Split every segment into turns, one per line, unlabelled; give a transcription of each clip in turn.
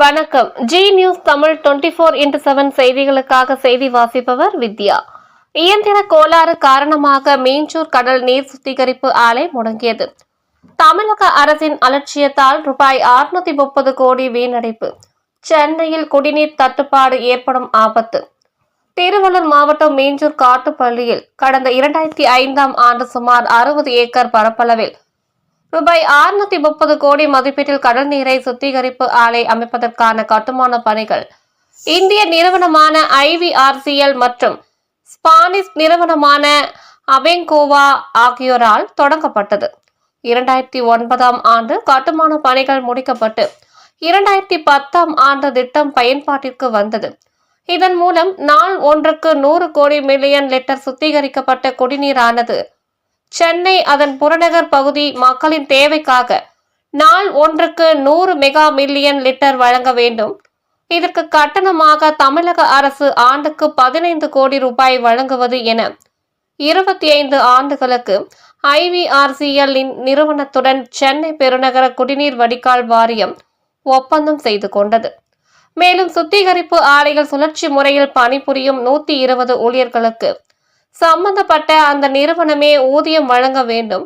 வணக்கம். Zee News Tamil twenty four into seven செய்திகளுக்காக செய்தி வாசிப்பவர் வித்யா. இயந்திர கோளாறு காரணமாக மீஞ்சூர் கடல் நீர் சுத்திகரிப்பு ஆலை முடங்கியது. தமிழக அரசின் அலட்சியத்தால் ரூபாய் 630 முப்பது கோடி வீணடைப்பு. சென்னையில் குடிநீர் தட்டுப்பாடு ஏற்படும் ஆபத்து. திருவள்ளூர் மாவட்டம் மீஞ்சூர் காட்டுப்பள்ளியில் கடந்த இரண்டாயிரத்தி ஐந்தாம் ஆண்டு சுமார் அறுபது ஏக்கர் பரப்பளவில் ரூபாய் 630 முப்பது கோடி மதிப்பீட்டில் கடல் நீரை சுத்திகரிப்பு ஆலை அமைப்பதற்கான கட்டுமான பணிகள். இந்திய நிறுவனமான ஐவிஆர்சிஎல் மற்றும் ஸ்பானிஷ் நிறுவனமான அபெங்கோவா ஆகியோரால் தொடங்கப்பட்டது. இரண்டாயிரத்தி ஒன்பதாம் ஆண்டு கட்டுமான பணிகள் முடிக்கப்பட்டு இரண்டாயிரத்தி பத்தாம் ஆண்டு திட்டம் பயன்பாட்டிற்கு வந்தது. இதன் மூலம் நாள் ஒன்றுக்கு நூறு கோடி மில்லியன் லிட்டர் சுத்திகரிக்கப்பட்ட குடிநீரானது சென்னை அதன் புறநகர் பகுதி மக்களின் தேவைக்காக நாள் ஒன்றுக்கு நூறு மெகா மில்லியன் லிட்டர் வழங்க வேண்டும். இதற்கு கட்டணமாக தமிழக அரசு ஆண்டுக்கு பதினைந்து கோடி ரூபாய் வழங்குவது என இருபத்தி ஐந்து ஆண்டுகளுக்கு ஐவிஆர்சிஎல்லின் நிறுவனத்துடன் சென்னை பெருநகர குடிநீர் வடிகால் வாரியம் ஒப்பந்தம் செய்து கொண்டது. மேலும் சுத்திகரிப்பு ஆலைகள் சுழற்சி முறையில் பணிபுரியும் நூத்தி இருபது ஊழியர்களுக்கு சம்பந்தப்பட்ட அந்த நிறுவனமே ஊதியம் வழங்க வேண்டும்.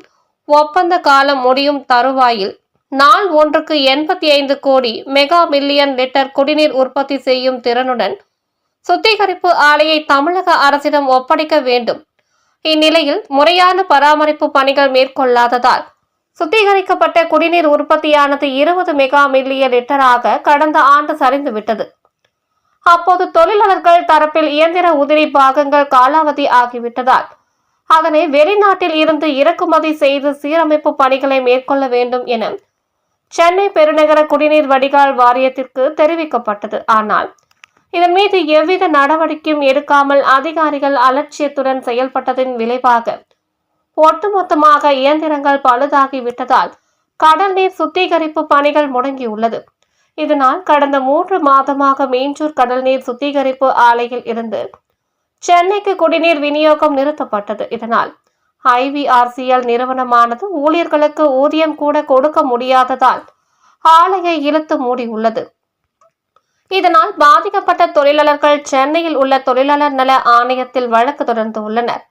ஒப்பந்த காலம் முடியும் தருவாயில் நாள் ஒன்றுக்கு எண்பத்தி ஐந்து கோடி மெகா மில்லியன் லிட்டர் குடிநீர் உற்பத்தி செய்யும் திறனுடன் சுத்திகரிப்பு ஆலையை தமிழக அரசிடம் ஒப்படைக்க வேண்டும். இந்நிலையில் முறையான பராமரிப்பு பணிகள் மேற்கொள்ளாததால் சுத்திகரிக்கப்பட்ட குடிநீர் உற்பத்தியானது இருபது மெகா மில்லியன் லிட்டராக கடந்த ஆண்டு சரிந்துவிட்டது. அப்போது தொழிலாளர்கள் தரப்பில் இயந்திர உதிரி பாகங்கள் காலாவதி ஆகிவிட்டதால் அதனை வெளிநாட்டில் இருந்து இறக்குமதி செய்து சீரமைப்பு பணிகளை மேற்கொள்ள வேண்டும் என சென்னை பெருநகர குடிநீர் வடிகால் வாரியத்திற்கு தெரிவிக்கப்பட்டது. ஆனால் இதன் மீது எவ்வித நடவடிக்கையும் எடுக்காமல் அதிகாரிகள் அலட்சியத்துடன் செயல்பட்டதின் விளைவாக ஒட்டுமொத்தமாக இயந்திரங்கள் பழுதாகிவிட்டதால் கடல் நீர் சுத்திகரிப்பு பணிகள் முடங்கியுள்ளது. இதனால் கடந்த மூன்று மாதமாக மீஞ்சூர் கடல் நீர் சுத்திகரிப்பு ஆலையில் இருந்து சென்னைக்கு குடிநீர் விநியோகம் நிறுத்தப்பட்டது. இதனால் ஐவிஆர்சிஎல் நிறுவனமானது ஊழியர்களுக்கு ஊதியம் கூட கொடுக்க முடியாததால் ஆலையை இழுத்து மூடியுள்ளது. இதனால் பாதிக்கப்பட்ட தொழிலாளர்கள் சென்னையில் உள்ள தொழிலாளர் நல ஆணையத்தில் வழக்கு தொடர்ந்து உள்ளனர்.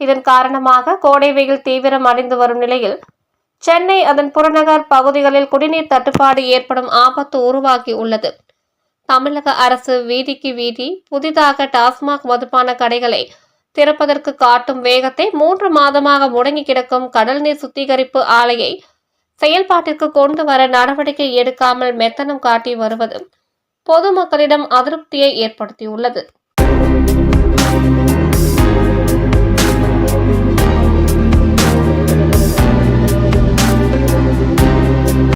இதன் காரணமாக கோடை வெயில் தீவிரம் அடைந்து வரும் நிலையில் சென்னை அதன் புறநகர் பகுதிகளில் குடிநீர் தட்டுப்பாடு ஏற்படும் ஆபத்து உருவாகி உள்ளது. தமிழக அரசு வீதிக்கு வீதி புதிதாக டாஸ்மாக் மதுபான கடைகளை திறப்பதற்கு காட்டும் வேகத்தை மூன்று மாதமாக முடங்கி கிடக்கும் கடல் நீர் சுத்திகரிப்பு ஆலையை செயல்பாட்டிற்கு கொண்டு வர நடவடிக்கை எடுக்காமல் மெத்தனம் காட்டி வருவது பொதுமக்களிடம் அதிருப்தியை ஏற்படுத்தியுள்ளது.